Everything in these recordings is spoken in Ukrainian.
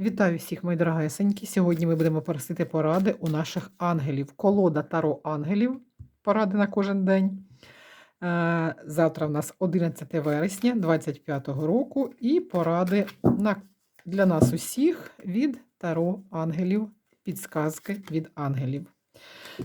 Вітаю всіх, мої дорогесенькі. Сьогодні ми будемо просити поради у наших ангелів. Колода Таро ангелів. Поради на кожен день. Е, Завтра в нас 11 вересня 2025 року і поради на, для нас усіх від Таро ангелів, підсказки від ангелів.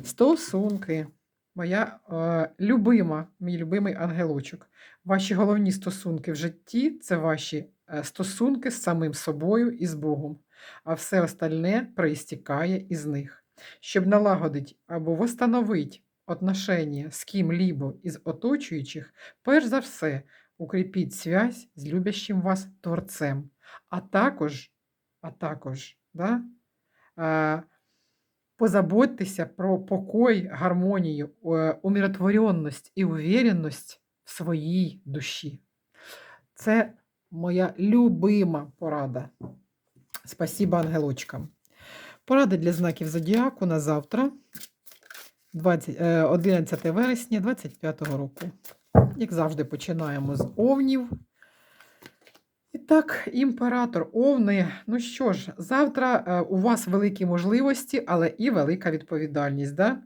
Стосунки. Моя е, любима, мій любимий ангелочок. Ваші головні стосунки в житті це ваші стосунки з самим собою і з Богом, а все остальне проістікає із них. Щоб налагодити або восстановити отношення з ким-либо із оточуючих, перш за все, укріпіть связь з любящим вас Творцем, а також, а також, да, е, позаботьтеся про покой, гармонію, е, умиротворенність і уверенність в своїй душі. Це моя любима порада. Спасибо ангелочкам. Поради для знаків зодіаку на завтра, 20, е, 11 вересня 2025 року. Як завжди, починаємо з овнів. І так, імператор Овни. Ну що ж, завтра е, у вас великі можливості, але і велика відповідальність. Да?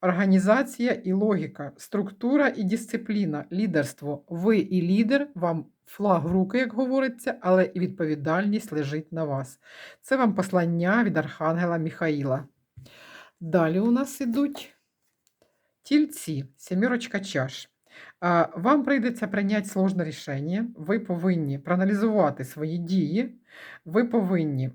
Організація і логіка, структура і дисципліна, лідерство. Ви і лідер, вам флаг в руки, як говориться, але і відповідальність лежить на вас. Це вам послання від Архангела Міхаїла. Далі у нас ідуть тільці, сімірочка чаш. Вам прийдеться прийняти сложне рішення. Ви повинні проаналізувати свої дії, ви повинні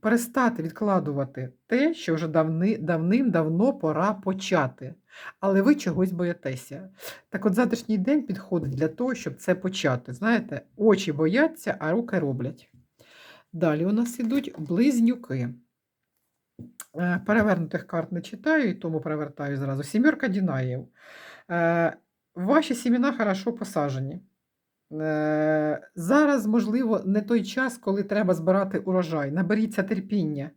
перестати відкладувати те, що вже давни, давним-давно пора почати. Але ви чогось боїтеся. Так от завтрашній день підходить для того, щоб це почати. Знаєте, очі бояться, а руки роблять. Далі у нас ідуть близнюки. Е, Перевернутих карт не читаю, і тому перевертаю зразу. Сімерка Дінаєв. Ваші сімена хорошо посаджені. Е, Зараз, можливо, не той час, коли треба збирати урожай. Наберіться терпіння.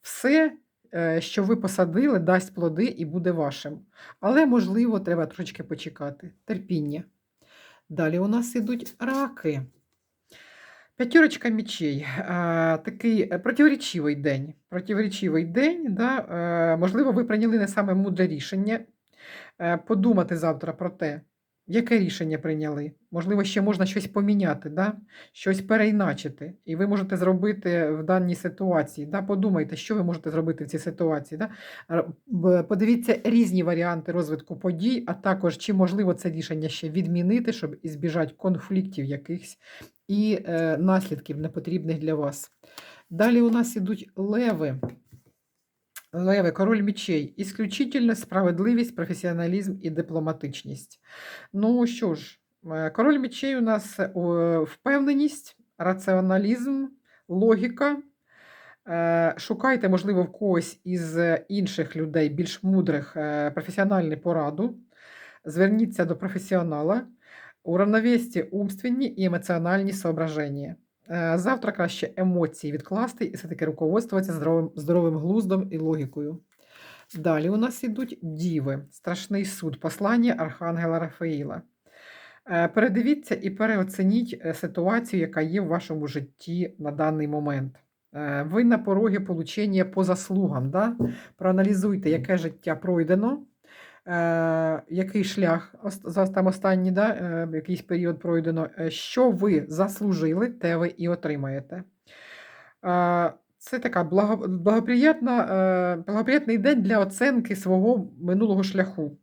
Все, е, що ви посадили, дасть плоди і буде вашим. Але, можливо, треба трошечки почекати. Терпіння. Далі у нас ідуть раки. П'ятірочка мічей. Е, Такий противоречивий день. Противоречивий день. Да? Можливо, ви прийняли не саме мудре рішення. Е, Подумати завтра про те, яке рішення прийняли. Можливо, ще можна щось поміняти, да? щось переіначити. І ви можете зробити в даній ситуації. Да? Подумайте, що ви можете зробити в цій ситуації. Да? Подивіться різні варіанти розвитку подій, а також чи можливо це рішення ще відмінити, щоб ізбіжати конфліктів якихось і е, наслідків непотрібних для вас. Далі у нас ідуть леви. Леви, король мечей. Ісключительно справедливість, професіоналізм і дипломатичність. Ну що ж, е, король мечей у нас е, впевненість, раціоналізм, логіка. Е, Шукайте, можливо, в когось із інших людей, більш мудрих, професіональну пораду. Зверніться до професіонала. Уравновесьте умственні і емоціональні соображення. Е, Завтра краще емоції відкласти і все-таки руководствуватися здоровим, здоровим глуздом і логікою. Далі у нас ідуть діви, страшний суд, послання Архангела Рафаїла. Е, Передивіться і переоцініть е, ситуацію, яка є в вашому житті на даний момент. Ви на порогі получення по заслугам. Да? Проаналізуйте, яке життя пройдено, е, який шлях там останній да, е, якийсь період пройдено, е, що ви заслужили, те ви і отримаєте. Е, Це така благоприятна, е, благоприятний день для оцінки свого минулого шляху.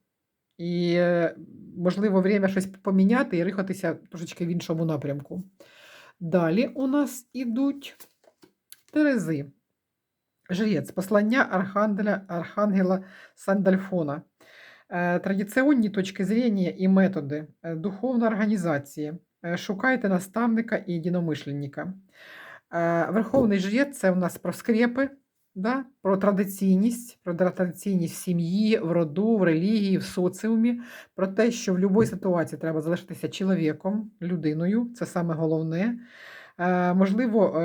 І, е, можливо, время щось поміняти і рухатися трошечки в іншому напрямку. Далі у нас ідуть Терези. Жрець, послання Архангела, Архангела Сандальфона. Е, Традиційні точки зрення і методи, е, духовна організація. Е, Шукайте наставника і єдиномишленника. Верховний жрець це у нас про скрепи, да? про традиційність, про традиційність в сім'ї, в роду, в релігії, в соціумі, про те, що в будь-якій ситуації треба залишитися чоловіком, людиною, це саме головне. Можливо,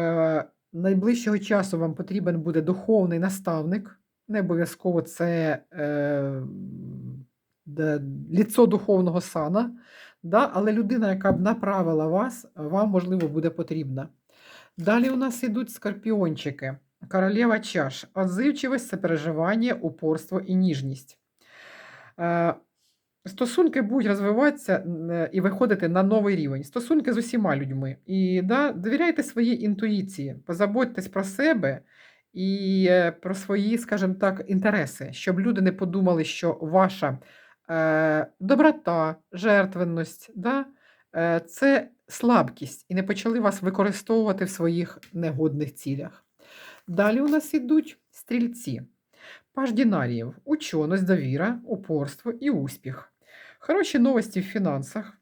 найближчого часу вам потрібен буде духовний наставник. Не обов'язково це ліцо духовного сана, да? але людина, яка б направила вас, вам, можливо, буде потрібна. Далі у нас ідуть скорпіончики. Королева чаш. Отзивчивість, сопереживання, упорство і ніжність. Е, Стосунки будуть розвиватися е, і виходити на новий рівень. Стосунки з усіма людьми. І да, довіряйте своїй інтуїції, позаботьтесь про себе і е, про свої, скажімо так, інтереси, щоб люди не подумали, що ваша е, доброта, жертвенність да, е, це слабкість, і не почали вас використовувати в своїх негодних цілях. Далі у нас ідуть стрільці. Паж дінаріїв, ученість, довіра, упорство і успіх. Хороші новості в фінансах.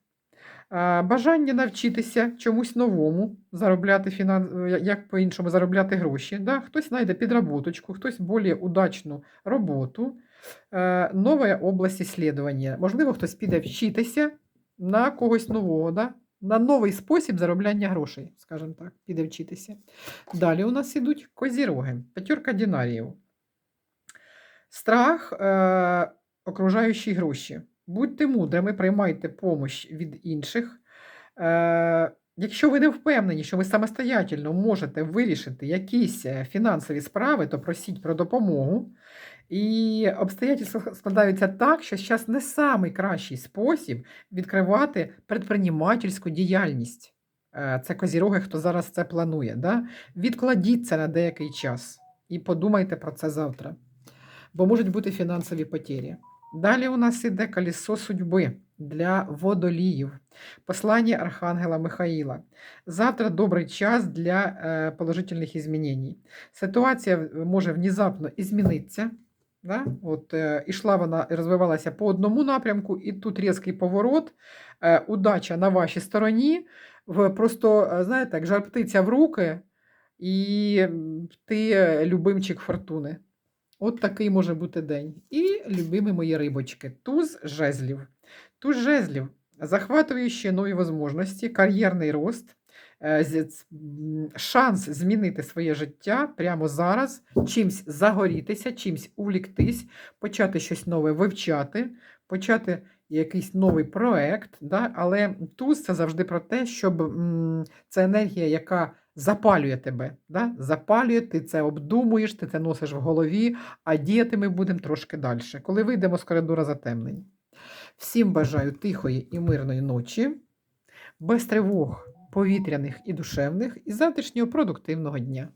Бажання навчитися чомусь новому, заробляти фінан... як по-іншому заробляти гроші. Да? Хтось знайде підработочку, хтось більш удачну роботу, е, нова область іслідування. Можливо, хтось піде вчитися на когось нового, да? на новий спосіб заробляння грошей, скажімо так, піде вчитися. Далі у нас ідуть козіроги, п'ятерка дінаріїв. Страх, е, окружаючі гроші. Будьте мудрими, приймайте помощь від інших. Е, якщо ви не впевнені, що ви самостоятельно можете вирішити якісь е, фінансові справи, то просіть про допомогу. І обстоятельства складаються так, що зараз не самий кращий спосіб відкривати предпринимательську діяльність. Е, Це козіроги, хто зараз це планує. Да? Відкладіть це на деякий час і подумайте про це завтра бо можуть бути фінансові потері. Далі у нас іде колесо судьби для водоліїв, послання Архангела Михаїла. Завтра добрий час для е, положительних змінень. Ситуація може внезапно змінитися. Да? От, е, ішла вона розвивалася по одному напрямку, і тут різкий поворот, е, удача на вашій стороні. Просто, е, знаєте, як жар птиця в руки, і ти е, любимчик фортуни. От такий може бути день. І любимі мої рибочки, туз жезлів. Туз жезлів, захватуючи нові можливості, кар'єрний рост, е, шанс змінити своє життя прямо зараз, чимсь загорітися, чимсь увліктись, почати щось нове вивчати, почати якийсь новий проект. Да? Але туз це завжди про те, щоб м, це енергія, яка запалює тебе. Да? Запалює, ти це обдумуєш, ти це носиш в голові, а діяти ми будемо трошки далі, коли вийдемо з коридора затемнень. Всім бажаю тихої і мирної ночі, без тривог повітряних і душевних, і завтрашнього продуктивного дня.